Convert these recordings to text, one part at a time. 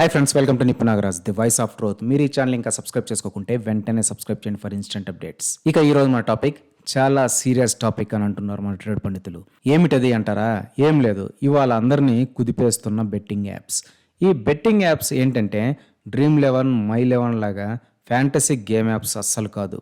Hi friends welcome to Nippu Nagaraj the voice of truth మీరు ఈ channel ఇంకా subscribe చేసుకోకుంటే వెంటనే సబ్స్క్రైబ్ చేయండి ఫర్ ఇన్స్టెంట్ అప్డేట్స్ ఇక ఈ రోజు మన టాపిక్ చాలా సీరియస్ టాపిక్ అని అంటున్నారు మన ట్రేడ్ పండితులు. ఏమిటది అంటారా? ఏం లేదు. ఇవాళ అందరినీ కుదిపేస్తున్న బెట్టింగ్ యాప్స్ ఈ బెట్టింగ్ యాప్స్ ఏంటంటే డ్రీమ్ లెవెన్ మై లెవెన్ లాగా ఫ్యాంటసీ గేమ్ యాప్స్ అస్సలు కాదు.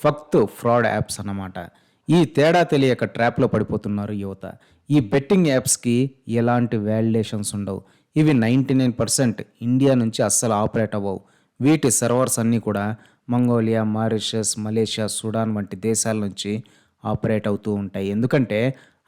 ఫక్త్ ఫ్రాడ్ యాప్స్ అన్నమాట. ఈ తేడా తెలియక ట్రాప్లో పడిపోతున్నారు యువత. ఈ బెట్టింగ్ యాప్స్కి ఎలాంటి వ్యాలిడేషన్స్ ఉండవు. ఇవి నైంటీ నైన్ పర్సెంట్ ఇండియా నుంచి అస్సలు ఆపరేట్ అవ్వవు. వీటి సర్వర్స్ అన్నీ కూడా మంగోలియా మారిషస్ మలేషియా సుడాన్ వంటి దేశాల నుంచి ఆపరేట్ అవుతూ ఉంటాయి. ఎందుకంటే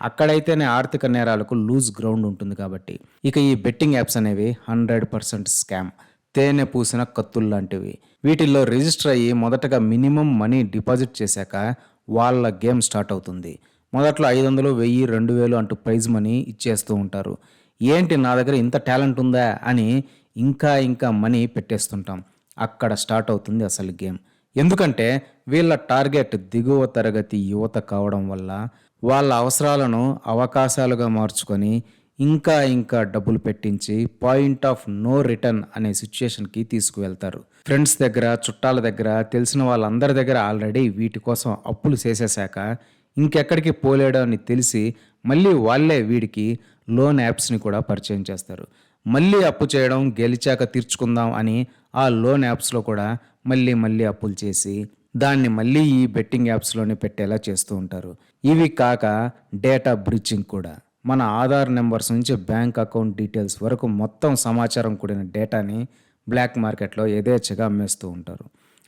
అక్కడైతేనే ఆర్థిక నేరాలకు లూజ్ గ్రౌండ్ ఉంటుంది కాబట్టి. ఇక ఈ బెట్టింగ్ యాప్స్ అనేవి హండ్రెడ్ పర్సెంట్ స్కామ్. తేనె పూసిన కత్తులు లాంటివి. వీటిల్లో రిజిస్టర్ అయ్యి మొదటగా మినిమం మనీ డిపాజిట్ చేశాక వాళ్ళ గేమ్ స్టార్ట్ అవుతుంది. మొదట్లో ఐదు వందలు వెయ్యి రెండు వేలు అంటూ ప్రైజ్ మనీ ఇచ్చేస్తూ ఉంటారు. ఏంటి నా దగ్గర ఇంత టాలెంట్ ఉందా అని ఇంకా ఇంకా మనీ పెట్టేస్తుంటాం. అక్కడ స్టార్ట్ అవుతుంది అసలు గేమ్. ఎందుకంటే వీళ్ళ టార్గెట్ దిగువ తరగతి యువత కావడం వల్ల వాళ్ళ అవసరాలను అవకాశాలుగా మార్చుకొని ఇంకా ఇంకా డబ్బులు పెట్టించి పాయింట్ ఆఫ్ నో రిటర్న్ అనే సిచ్యుయేషన్కి తీసుకువెళ్తారు. ఫ్రెండ్స్ దగ్గర చుట్టాల దగ్గర తెలిసిన వాళ్ళందరి దగ్గర ఆల్రెడీ వీటి కోసం అప్పులు చేసేశాక ఇంకెక్కడికి పోలేడో అని తెలిసి మళ్ళీ వాళ్ళే వీడికి లోన్ యాప్స్ని కూడా పరిచయం చేస్తారు. మళ్ళీ అప్పు చేయడం గెలిచాక తీర్చుకుందాం అని ఆ లోన్ యాప్స్లో కూడా మళ్ళీ మళ్ళీ అప్పులు చేసి దాన్ని మళ్ళీ ఈ బెట్టింగ్ యాప్స్లోనే పెట్టేలా చేస్తూ ఉంటారు. ఇవి కాక డేటా బ్రిచింగ్ కూడా. మన ఆధార్ నెంబర్స్ నుంచి బ్యాంక్ అకౌంట్ డీటెయిల్స్ వరకు మొత్తం సమాచారం కూడిన డేటాని బ్లాక్ మార్కెట్లో యథేచ్ఛగా అమ్మేస్తూ ఉంటారు.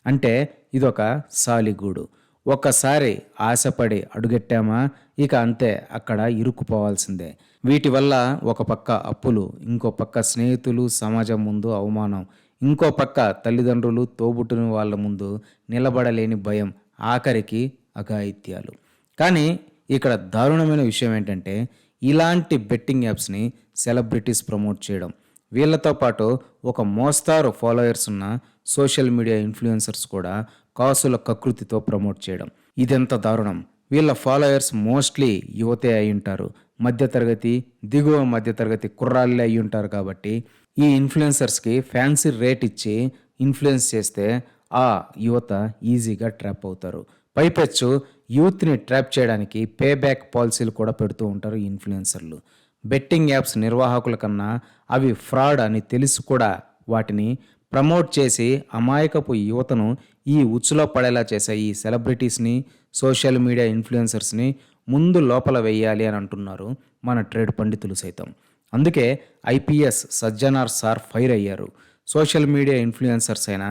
అంటే ఇదొక సాలిగూడు. ఒక్కసారి ఆశపడి అడుగెట్టామా? ఇక అంతే అక్కడ ఇరుక్కుపోవాల్సిందే. వీటి వల్ల ఒక పక్క అప్పులు ఇంకో పక్క స్నేహితులు సమాజం ముందు అవమానం ఇంకో పక్క తల్లిదండ్రులు తోబుట్టుని వాళ్ళ ముందు నిలబడలేని భయం ఆఖరికి అఘాయిత్యాలు. కానీ ఇక్కడ దారుణమైన విషయం ఏంటంటే ఇలాంటి బెట్టింగ్ యాప్స్ని సెలబ్రిటీస్ ప్రమోట్ చేయడం. వీళ్ళతో పాటు ఒక మోస్తారు ఫాలోయర్స్ ఉన్న సోషల్ మీడియా ఇన్ఫ్లుయెన్సర్స్ కూడా కాసుల కకృతితో ప్రమోట్ చేయడం. ఇదెంత దారుణం. వీళ్ళ ఫాలోయర్స్ మోస్ట్లీ యువతే అయి ఉంటారు. మధ్యతరగతి దిగువ మధ్యతరగతి కుర్రాళ్ళే అయి ఉంటారు కాబట్టి ఈ ఇన్ఫ్లుయెన్సర్స్కి ఫ్యాన్సీ రేట్ ఇచ్చి ఇన్ఫ్లుయెన్స్ చేస్తే ఆ యువత ఈజీగా ట్రాప్ అవుతారు. పైపెచ్చు యూత్ని ట్రాప్ చేయడానికి పే బ్యాక్ పాలసీలు కూడా పెడుతూ ఉంటారు ఇన్ఫ్లుయెన్సర్లు. బెట్టింగ్ యాప్స్ నిర్వాహకుల కన్నా అవి ఫ్రాడ్ అని తెలిసి కూడా వాటిని ప్రమోట్ చేసి అమాయకపు యువతను ఈ ఉచ్చులో పడేలా చేసే ఈ సెలబ్రిటీస్ని సోషల్ మీడియా ఇన్ఫ్లుయెన్సర్స్ని ముందు లోపల వెయ్యాలి అని అంటున్నారు మన ట్రేడ్ పండితులు సైతం. అందుకే ఐపీఎస్ సజ్జనార్ సార్ ఫైర్ అయ్యారు. సోషల్ మీడియా ఇన్ఫ్లుయెన్సర్స్ అయిన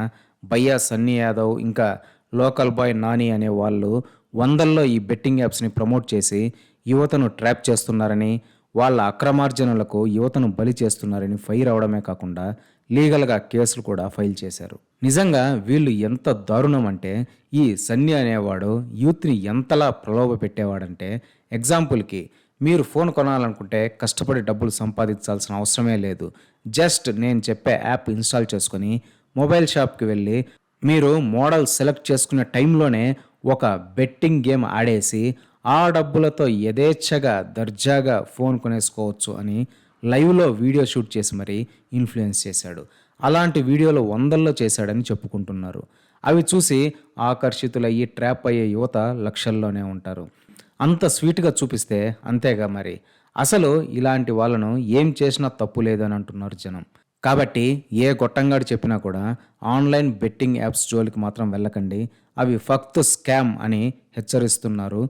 బయ్యా సన్నీ యాదవ్ ఇంకా లోకల్ బాయ్ నాని అనే వాళ్ళు వందల్లో ఈ బెట్టింగ్ యాప్స్ని ప్రమోట్ చేసి యువతను ట్రాప్ చేస్తున్నారని వాళ్ళ అక్రమార్జనలకు యువతను బలి చేస్తున్నారని ఫైర్ అవడమే కాకుండా లీగల్గా కేసులు కూడా ఫైల్ చేశారు. నిజంగా వీళ్ళు ఎంత దారుణం అంటే ఈ సన్ని అనేవాడు యూత్ని ఎంతలా ప్రలోభ పెట్టేవాడంటే ఎగ్జాంపుల్కి మీరు ఫోన్ కొనాలనుకుంటే కష్టపడి డబ్బులు సంపాదించాల్సిన అవసరమే లేదు. జస్ట్ నేను చెప్పే యాప్ ఇన్స్టాల్ చేసుకొని మొబైల్ షాప్కి వెళ్ళి మీరు మోడల్ సెలెక్ట్ చేసుకునే టైంలోనే ఒక బెట్టింగ్ గేమ్ ఆడేసి ఆ డబ్బులతో యథేచ్ఛగా దర్జాగా ఫోన్ కొనేసుకోవచ్చు అని లైవ్లో వీడియో షూట్ చేసి మరీ ఇన్ఫ్లుయెన్స్ చేశాడు. అలాంటి వీడియోలు వందల్లో చేశాడని చెప్పుకుంటున్నారు. అవి చూసి ఆకర్షితులయ్యి ట్రాప్ అయ్యే యువత లక్షల్లోనే ఉంటారు. అంత స్వీట్గా చూపిస్తే అంతేగా మరి. అసలు ఇలాంటి వాళ్ళను ఏం చేసినా తప్పు లేదని అంటున్నారు జనం. కాబట్టి ఏ గొట్టంగాడు చెప్పినా కూడా ఆన్లైన్ బెట్టింగ్ యాప్స్ జోలికి మాత్రం వెళ్ళకండి. అవి ఫక్త్ స్కామ్ అని హెచ్చరిస్తున్నారు